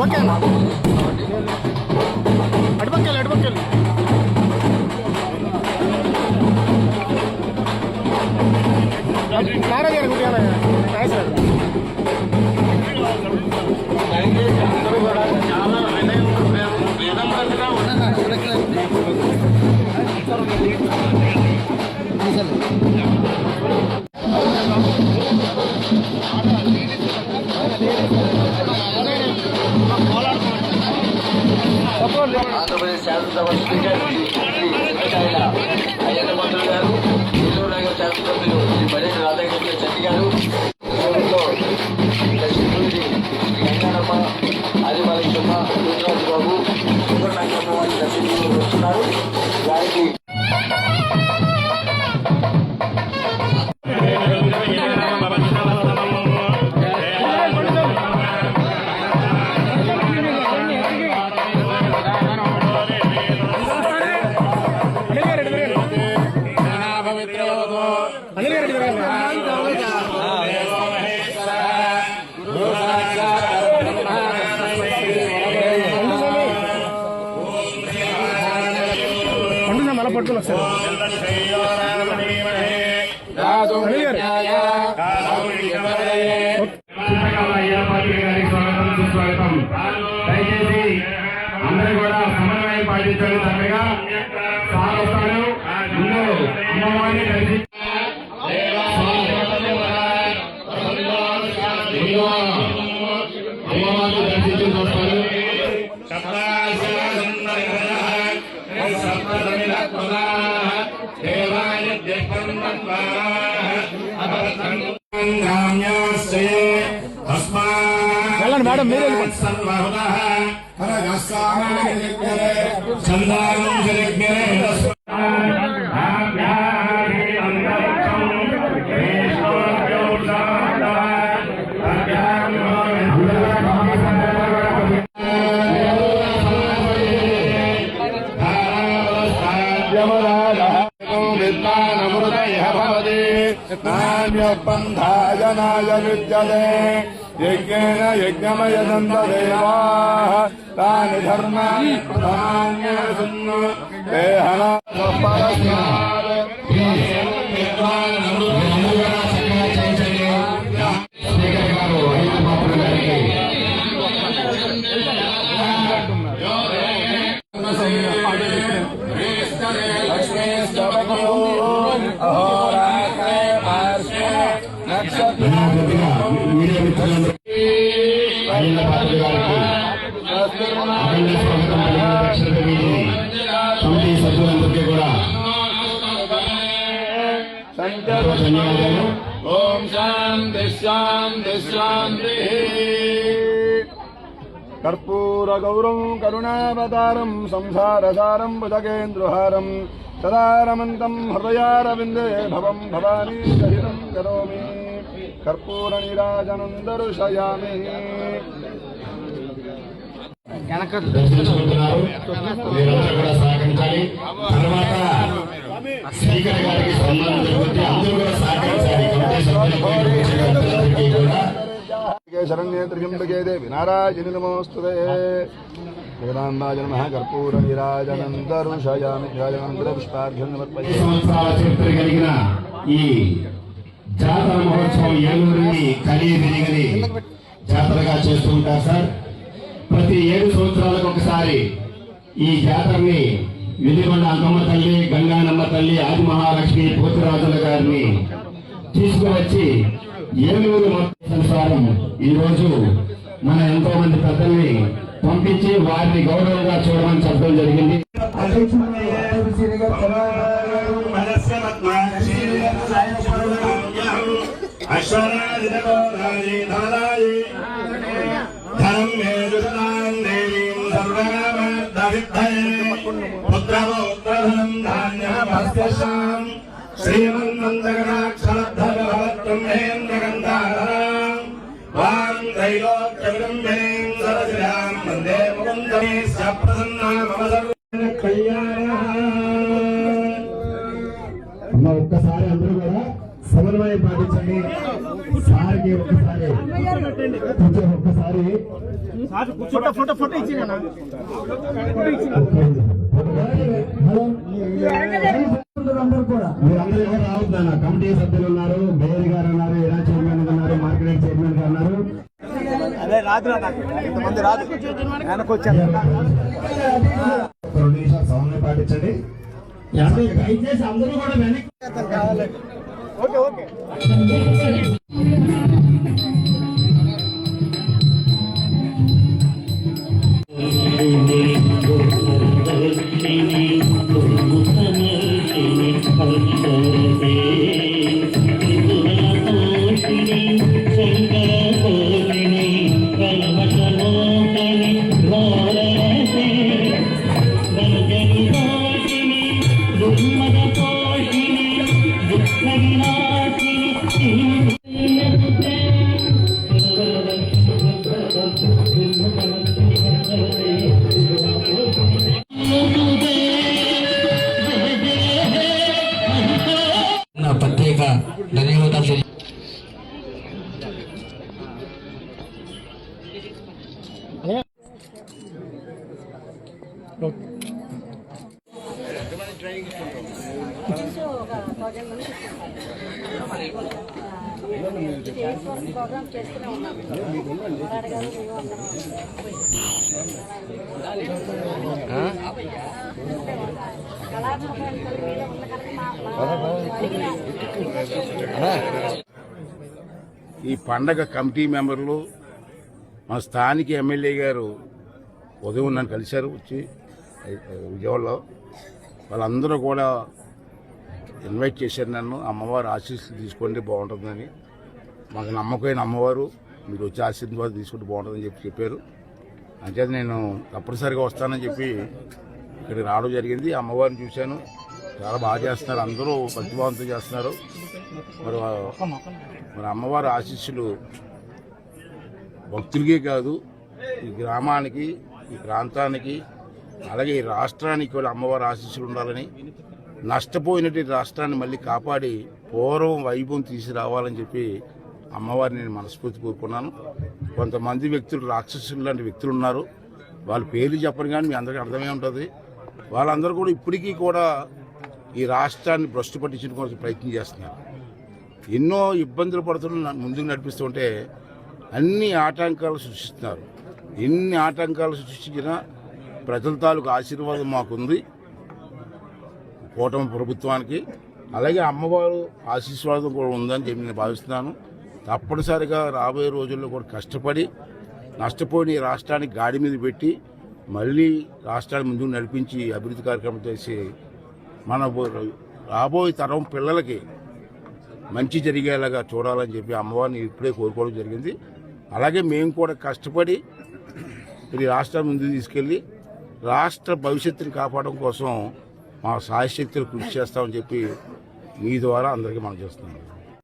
Okay అటుపక్కలు అటుపక్కలు Nara గారు గుడి ఆంధ్రప్రదేశ్ శాసనసభ స్పీకర్ శ్రీ అయ్యన్న మంత్రులు గారు నెల్లూరు నగర శాసనసభ్యులు శ్రీ బడేటి రాధాకృష్ణ చెట్టి గారు నెల్లూరులో లక్ష్మీపతి గంగారమ్మ ఆదిమాలికమ్మ బాబు సుబ్రహ్మణ్యం వారి దర్శకులు వస్తున్నారు పట్టుకుని వస్తారు దయచేసి అందరూ కూడా సమన్వయం సార్ వస్తాడు. అమ్మవారిని కలిసి వెళ్ళండి మేడం మీరు వెళ్ళిపోండి నాన్యబంధాయనాయ విద్యతే యజ్ఞేన యజ్ఞమయదంతదేవా తాని ధర్మాన్ని ప్రధాన్యసున్ను దేహన మీడియా మిత్రులందరూ అఖిల పాత్రుడు గారికి అఖిల స్వాగతం పలికిన కమిటీ కమిటీ సభ్యులందరికీ కూడా ధన్యవాదాలు ఓం శాంతి శాంతి శాంతి కర్పూర గౌరం కరుణావతారం సంసారసారం భుజగేంద్రహారం సదారమంతం హృదయారవిందే భవం భవానీ సహితం కరోమి. కర్పూర నిరాజనందరు శయామి వెనక మీరంతా కూడా సహకరించాలి తర్వాత స్పీకర్ గారికి సన్మానం జరుగుతుంది అందరూ కూడా సహకరించాలి దేవి నారాయణి పుష్పార్ఘ్యం సమర్పయామి ఈ జాతర మహోత్సవం ఏలూరుని కలి వెలిగని జాతరగా చేస్తూ ఉంటారు సార్. ప్రతి ఏడు సంవత్సరాలకు ఒకసారి ఈ జాతరని వెలిగొండ అంకమ్మ తల్లి గంగానమ్మ తల్లి ఆది మహాలక్ష్మి పోతురాజుల గారిని తీసుకువచ్చి ఏలూరు మొత్తం ఈరోజు ఈ రోజు మన ఎంతో మంది పెద్దల్ని పంపించి వారిని గౌరవంగా చూడమని పుత్రమౌత్రధనం ధాన్యమస్యశాం శ్రీమన్మందగణాక్షరద్ధరభవత్వం వాం త్రైలోక్యవిడంబేం సరసిరాం వందే ముకుందమే సప్రసన్నా మమ సర్వ అమ్మ ఒక్కసారి అందరూ కూడా సమన్వయం పాటించండి సార్కి ఒక్కసారి ఒక్కసారి ఫోటో ఫోటో ఫోటో ఫోటో ఇచ్చిన మీరందరూ కమిటీ సభ్యులు ఉన్నారు మేయర్ గారు ఉన్నారు ఎలా చైర్మన్ ఉన్నారు మార్కెట్ చైర్మన్ గారు ఉన్నారు. అదే రాదు ఇంతమంది రాదు. ఒక రెండు నిమిషాలు సమన్వయం పాటించండి. దయచేసి అందరూ కూడా వెనక్కి ఓకే ఓకే. ప్రోగ్రామ్ చేస్తూనే ఈ పండగ కమిటీ మెంబర్లు మా స్థానిక ఎమ్మెల్యే గారు ఉదయం నన్ను కలిశారు వచ్చి విజయవాడలో. వాళ్ళందరూ కూడా ఇన్వైట్ చేశారు నన్ను. అమ్మవారు ఆశీస్సులు తీసుకోండి బాగుంటుందని. మాకు నమ్మకమైన అమ్మవారు. మీరు వచ్చి ఆశీర్వాదం తీసుకుంటే బాగుంటుందని చెప్పి చెప్పారు. అంచేత నేను తప్పనిసరిగా వస్తానని చెప్పి ఇక్కడికి రావడం జరిగింది. అమ్మవారిని చూశాను. చాలా బాగా చేస్తున్నారు. అందరూ ప్రతిభావంతం చేస్తున్నారు. మరి మరి అమ్మవారి ఆశీస్సులు భక్తులకే కాదు ఈ గ్రామానికి ఈ ప్రాంతానికి అలాగే ఈ రాష్ట్రానికి వాళ్ళ అమ్మవారి ఆశీస్సులు ఉండాలని నష్టపోయినటువంటి రాష్ట్రాన్ని మళ్ళీ కాపాడి పూర్వం వైభవం తీసుకురావాలని చెప్పి అమ్మవారిని నేను మనస్ఫూర్తి కోరుకున్నాను. కొంతమంది వ్యక్తులు రాక్షసులు లాంటి వ్యక్తులు ఉన్నారు. వాళ్ళ పేర్లు చెప్పను కానీ మీ అందరికీ అర్థమే ఉంటుంది. వాళ్ళందరూ కూడా ఇప్పటికీ కూడా ఈ రాష్ట్రాన్ని భ్రష్టు పట్టించిన ప్రయత్నం చేస్తున్నారు. ఎన్నో ఇబ్బందులు పడుతున్న ముందుకు నడిపిస్తుంటే అన్ని ఆటంకాలు సృష్టిస్తున్నారు. ఎన్ని ఆటంకాలు సృష్టించినా ప్రజల తాలూకు ఆశీర్వాదం మాకుంది. కూటమి ప్రభుత్వానికి అలాగే అమ్మవారు ఆశీర్వాదం కూడా ఉందని చెప్పి నేను భావిస్తున్నాను. తప్పనిసరిగా రాబోయే రోజుల్లో కూడా కష్టపడి నష్టపోయిన ఈ రాష్ట్రానికి గాడి మీద పెట్టి మళ్ళీ రాష్ట్రాన్ని ముందుకు నడిపించి అభివృద్ధి కార్యక్రమం చేసి మన రాబోయే తరం పిల్లలకి మంచి జరిగేలాగా చూడాలని చెప్పి అమ్మవారిని ఇప్పుడే కోరుకోవడం జరిగింది. అలాగే మేము కూడా కష్టపడి ఈ రాష్ట్రం ముందుకు తీసుకెళ్ళి రాష్ట్ర భవిష్యత్తుని కాపాడడం కోసం మా సాయశక్తులు కృషి చేస్తామని చెప్పి మీ ద్వారా అందరికీ మనం చేస్తున్నాం.